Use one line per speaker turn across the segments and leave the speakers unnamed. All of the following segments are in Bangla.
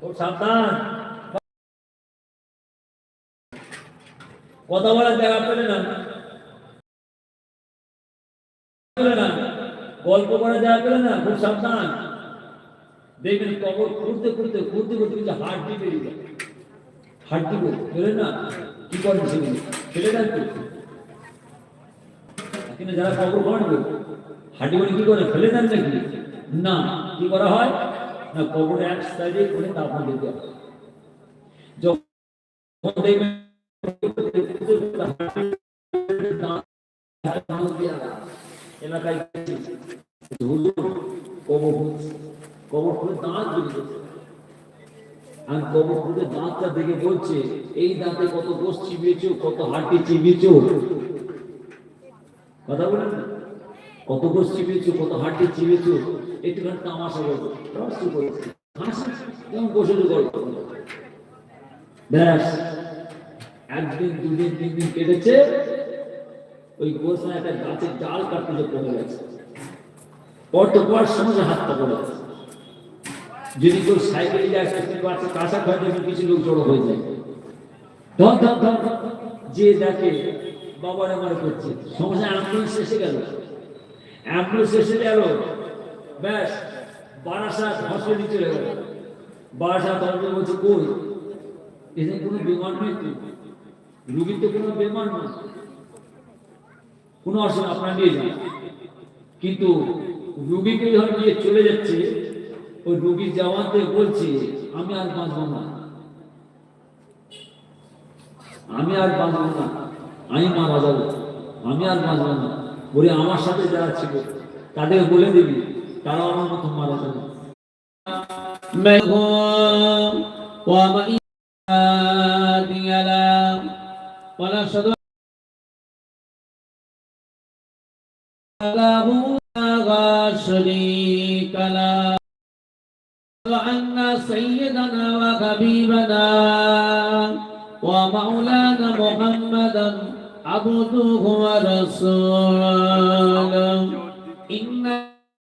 খুব সাবধান কথা বলার জায়গা পেলে না পেলে না গল্প করার জায়গা পেলে না খুব সাবধান দেখবেন কবর খুঁড়তে খুঁড়তে খুঁড়তে খুঁড়তে কিছু হাড্ডি বেরিয়ে যায় হাড্ডি পেলে না কি করেন সেগুলো ফেলে দেন তো কিন্তু যারা কবর কাটবে হাড্ডি বলে কি করে ফেলে দেন নাকি না কি করা হয়? না কবরে এক সাইডে করে তারপর দিতে দাঁতটা দেখে বলছে, এই দাঁতে কত গোস চিবিয়েছো, কত হাড্ডি চিবিয়েছো? কথা বলেন কত গোস চিবিয়েছো, কত হাড্ডি চিবিয়েছো? একটুখানি তামাশা করব। বসে গল্প ব্যাস। একদিন, দুদিন তিন দিন কেটেছে। ওই একটা গাছের ডাল কাটতে যে গেছে। সময় হাতটা পড়ে যদি কেউ সাইকেলে যায় কাঁচা কিছু লোক জড়ো হয়ে যায়। ধর ধর ধর যে দেখে বাবার আমার করছে। সমস্যা অ্যাম্বুলেন্স এসে গেল। অ্যাম্বুলেন্স এসে গেল। ব্যাস, বারাসাত হসপিটালে চলে গেল বারাসাত হসপিটাল বলছে, কই? এখানে কোনো বিমান নেই তো? রুগীর তো কোনো বিমান না কোনো অসুবিধা আপনার নিয়ে যান। কিন্তু রুগীকে যখন নিয়ে চলে যাচ্ছে। ওই রুগী যাওয়াতে বলছে, আমি আর বাঁচবো না। আমি আর বাঁচবো না। আমি মারা যাব। আমি আর বাঁচবো না। বলে আমার সাথে যারা ছিল তাদের বলে দিবি। تعاونوا مرة
من هو ومن هادي ونشهد أن لا شريك وأن سيدنا وحبيبنا ومولانا محمدا عبده ورسوله إِنَّ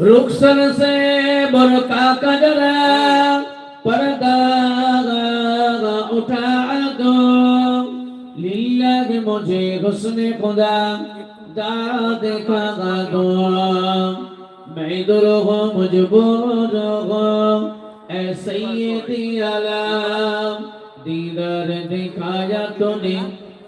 रुखसन से बड़ का कजरा पर्दा उठा दो लीला के मुझे हुस्न खुदा दा देखा दो मैं दुर हो मजबूर हो ऐसे ही दिया दीदार दिखाया तूने तो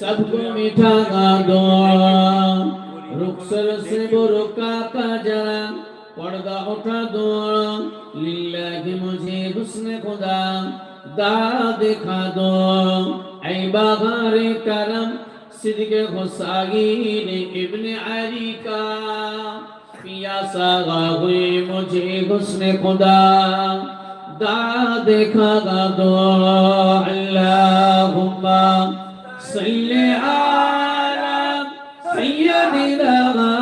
सबको मीठा गा दो रुखसर से बुरुका का जरा पर्दा उठा दो। लीला की मुझे हुस्न खुदा, दा दिखा दो। ऐ बागारे करम सिद्क हुसागिन इब्न अली का। पिया सागा हुई मुझे हुस्न खुदा, दा देखा गा दो। अल्लाहुम्मा صل
على سيدنا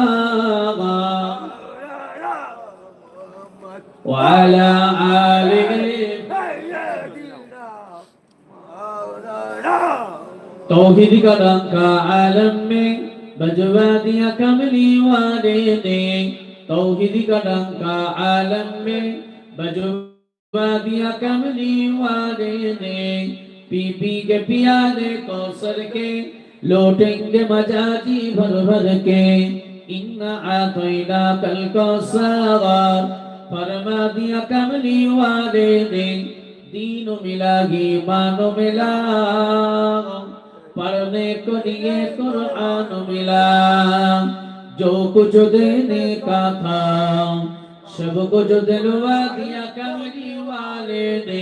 وعلى آل
توحید کا
رنگ کا عالم میں بجوا دیا کملی والے نے توحید کا رنگ کا عالم میں بجوا دیا کملی والے نے पी पी के पिया ने कौसर के लौटेंगे मजाजी भर भर के इन्ना आतैनाकल कौसर फरमा दिया कमली वाले ने दीन मिला ईमान मिला पढ़ने को लिए कुरान मिला जो कुछ देने का था सब कुछ दिलवा दिया कमली वाले ने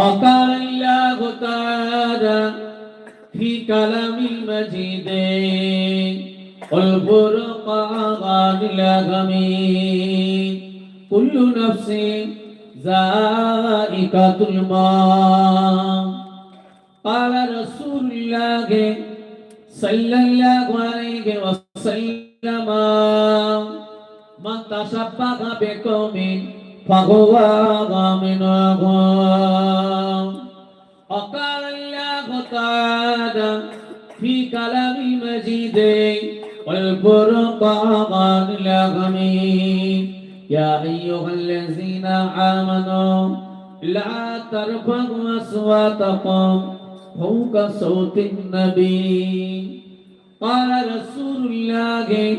وقال الله تعالى في كلام المجيد والفرقان الحميد كل نفس ذائقة الموت قال رسول الله صلى الله عليه وسلم من تشبه بقوم فهو منهم وقال الله تعالى في كلام المجيد والفرقان الحميد يا أيها الذين آمنوا لا ترفعوا أصواتكم فوق صوت النبي قال رسول الله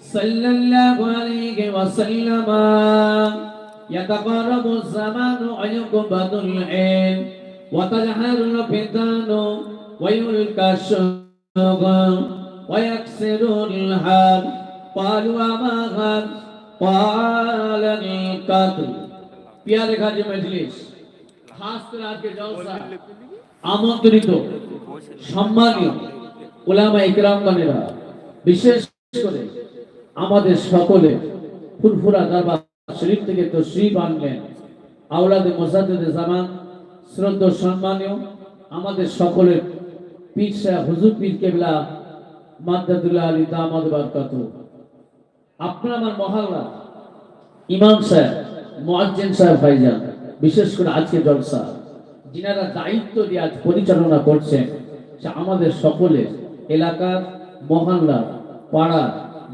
صلى الله عليه وسلم يتقرب الزمان ويقبض العلم وتجهر الفتن ويلقى الشغل ويكسر الحال قالوا وما هذا قال القتل প্রিয় কাজী মজলিস খাস করে আজকে জলসা আমন্ত্রিত সম্মানীয় ওলামা ইকরামগণেরা বিশেষ করে আমাদের সকলে ফুরফুরা দরবার শরীফ থেকে তো শ্রী আনলেন আওলাদে মোসাদ্দেদে জামান শ্রদ্ধ সম্মানীয় আমাদের সকলের পীর সাহেব, হুজুর পীর কেবলা মাদ্দাদুল্লাহ আলী দামাদ বারকাত। আপনার আমার মহল্লা ইমাম সাহেব, মুয়াজ্জিন সাহেব ভাইজান, বিশেষ করে আজকে জলসা, যিনারা দায়িত্ব দিয়ে আজ পরিচালনা করছেন, সে আমাদের সকলের এলাকার মহল্লা পাড়া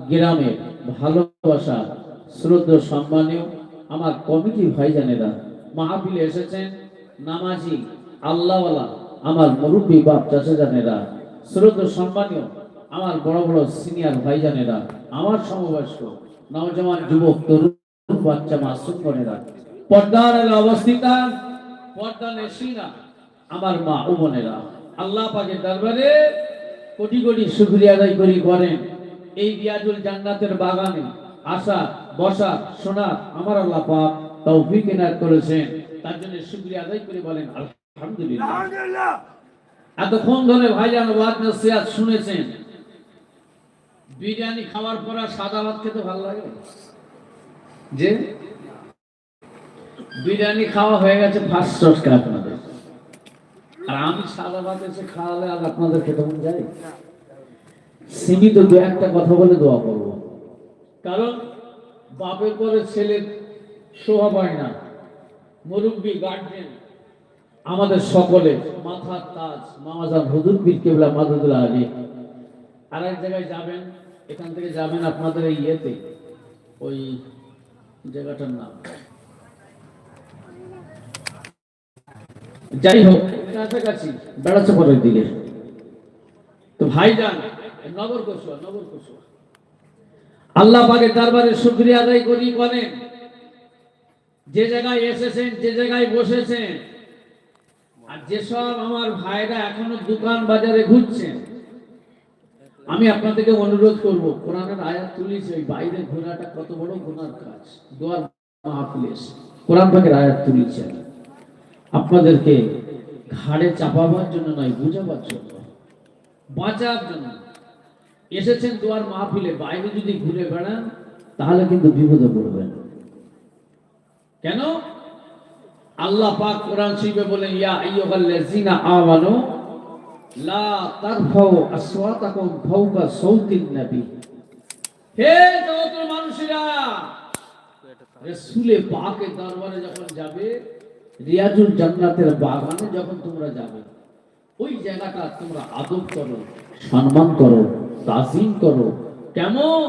গ্রামের ভালোবাসা, শ্রদ্ধ সম্মানীয় আমার কমিটি ভাইজানেরা, মাহফিলে এসেছেন। নামাজি, আল্লাহওয়ালা, আমার মুরব্বী বাপ চাষা জানেরা শ্রদ্ধ সম্মানীয়, আমার বড় বড় সিনিয়র ভাইজানেরা, আমার সমবয়স্ক নওজওয়ান যুবক, তরুণ বাচ্চা, মাসুম বোনেরা, পর্দার অবস্থিতা, পর্দা নেশিনা আমার মা ও বোনেরা, আল্লাহ পাকের দরবারে কোটি কোটি শুকরিয়া আদায় করি করেন। এই রিয়াজুল জান্নাতের বাগানে আসা, বসা, শোনা, আমার আল্লাহ পাক তৌফিক এনায়ত করেছেন। তার জন্য শুকরিয়া আদায় করে বলেন আলহামদুলিল্লাহ। এতক্ষণ ধরে ভাইজান ওয়াজ নসিহাত শুনেছেন। বিরিয়ানি খাওয়ার পর আর সাদা ভাত খেতে ভালো লাগে? যে? বিরিয়ানি খাওয়া হয়ে গেছে ফার্স্ট সংস্কার আপনাদের। আর আমি সাদা ভাত এসে খাওয়ালে আর আপনাদের খেতে মন যায়? সীমিত দু একটা কথা বলে দোয়া করব। কারণ বাপের পরে ছেলের শোভা পায় না। মুরব্বী গার্জেন আমাদের সকলে মাথার তাজ মামাজান হুজুর পীর কেবলা মাদুদুল্লাহ আলী। আর এক জায়গায় যাবেন, এখান থেকে যাবেন আপনাদের এই ইয়েতে, ওই জায়গাটার নাম। যাই হোক, কাছাকাছি, বেড়াচ্ছে পরের দিকে। তো ভাইজান নগর কসুয়া নগর কসুয়া। আল্লাহ পাকের দরবারে শুকরিয়া আদায় করি করেন যে জায়গায় এসেছেন, যে জায়গায় বসেছেন, আর যেসব আমার ভাইরা এখনও দোকান বাজারে ঘুরছেন, আমি আপনাদেরকে অনুরোধ করব, কোরআনের আয়াত তুলিস ওই বাইরে ঘোরাটা কত বড় গুনার কাজ, দোয়ার মাহফিলে এসে। কোরআন পাকের আয়াত তুলিছেন আপনাদেরকে ঘাড়ে চাপাবার জন্য নয়, বুঝাবার জন্য, বাঁচার জন্য এসেছেন দোয়ার মাহফিলে, বাইরে যদি ঘুরে বেড়ান, তাহলে কিন্তু বিপদে পড়বেন কেন? আল্লাহ পাক কোরআন শরীফে বলেন, ইয়া আইয়ুহাল্লাযিনা আমানু, লা তারফাউ আসওয়াতাকুম ফাওকা সাউতিন নবী। হে জগতের মানুষেরা রসুলে পাকের দরবারে যখন যাবে, রিয়াজুল জান্নাতের বাগানে যখন তোমরা যাবে, ওই জায়গাটা তোমরা আদব করো, সম্মান করো, তাজিম করো। কেমন?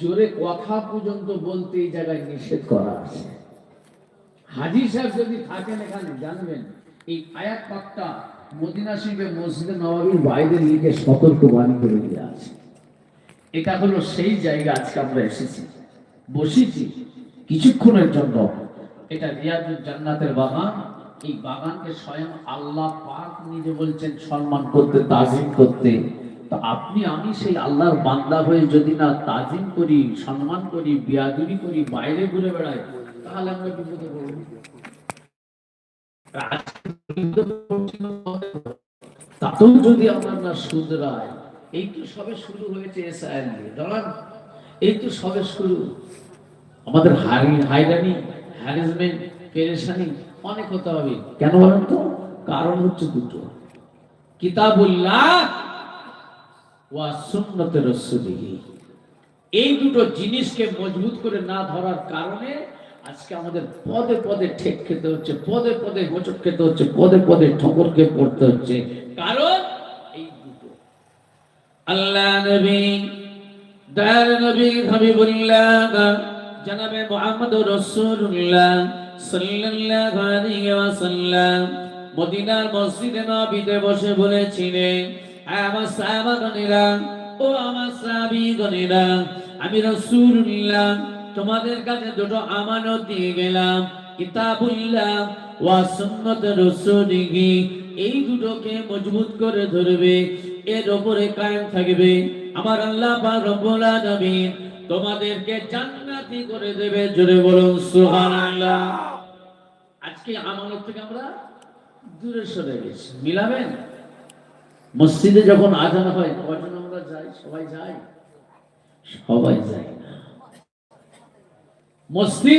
জোরে কথা পর্যন্ত বলতে এই জায়গায় নিষেধ করা আছে। হাজি সাহেব যদি থাকেন এখানে, জানবেন, এই আয়াত পাকটা মদিনা শরীফে মসজিদে নবাবির বাইরে লিখে সতর্ক বাণী করে দিয়ে আছে। এটা হলো সেই জায়গা আজকে আমরা এসেছি। বসেছি কিছুক্ষণের জন্য। এটা রিয়াজুল জান্নাতের বাগান। এই বাগানকে স্বয়ং আল্লাহ পাক নিজে বলছেন, সম্মান করতে, তাজিম করতে। তো আপনি, আমি সেই আল্লাহর বান্দা হয়ে যদি না তাজিম করি, সম্মান করি, বিয়াদুরি করি, বাইরে ঘুরে বেড়াই তাহলে আমরা বিপদে যদি আমার না এই তো সবে শুরু হয়েছে এই তো সবে শুরু। আমাদের হাইরানি হ্যারাসমেন্ট পেরেশানি, অনেক হতে হবে। কেন বলেন তো? কারণ হচ্ছে দুটো। কিতাবুল্লাহ এই দুটো জিনিসকে মজবুত করে না ধরার কারণে আজকে আমাদের পদে পদে ঠেক খেতে হচ্ছে, পদে পদে হোঁচট খেতে হচ্ছে, পদে পদে ঠকরকে পড়তে হচ্ছে। কারণ এই দুটো। আল্লাহ নবী দয়ার নবী হাবিবুল্লাহ, জনাবে মুহাম্মদ রাসূলুল্লাহ সাল্লাল্লাহু আলাইহি ওয়াসাল্লাম মদিনার মসজিদে নববীতে বসে বলেছিলেন, "আয় আমার সাহাবাগণেরা ও আমার সাহাবীগণেরা আমি রাসূলুল্লাহ তোমাদের কাছে দুটো আমানত দিয়ে গেলাম, কিতাবুল্লাহ ওয়া সুন্নাত রাসূলিহি। এই দুটোকে মজবুত করে ধরবে, এর উপরে কায়েম থাকবে। আমার আল্লাহ পাক রব্বুল আলামিন তোমাদেরকে জান্নাতি করে দেবে, জোরে বলুন সুবহানাল্লাহ। আজকে আমানত থেকে আমরা দূরে সরে গেছি, মিলাবেন? মসজিদে যখন আজান হয় কজন আমরা যাই? সবাই যাই সবাই না মসজিদে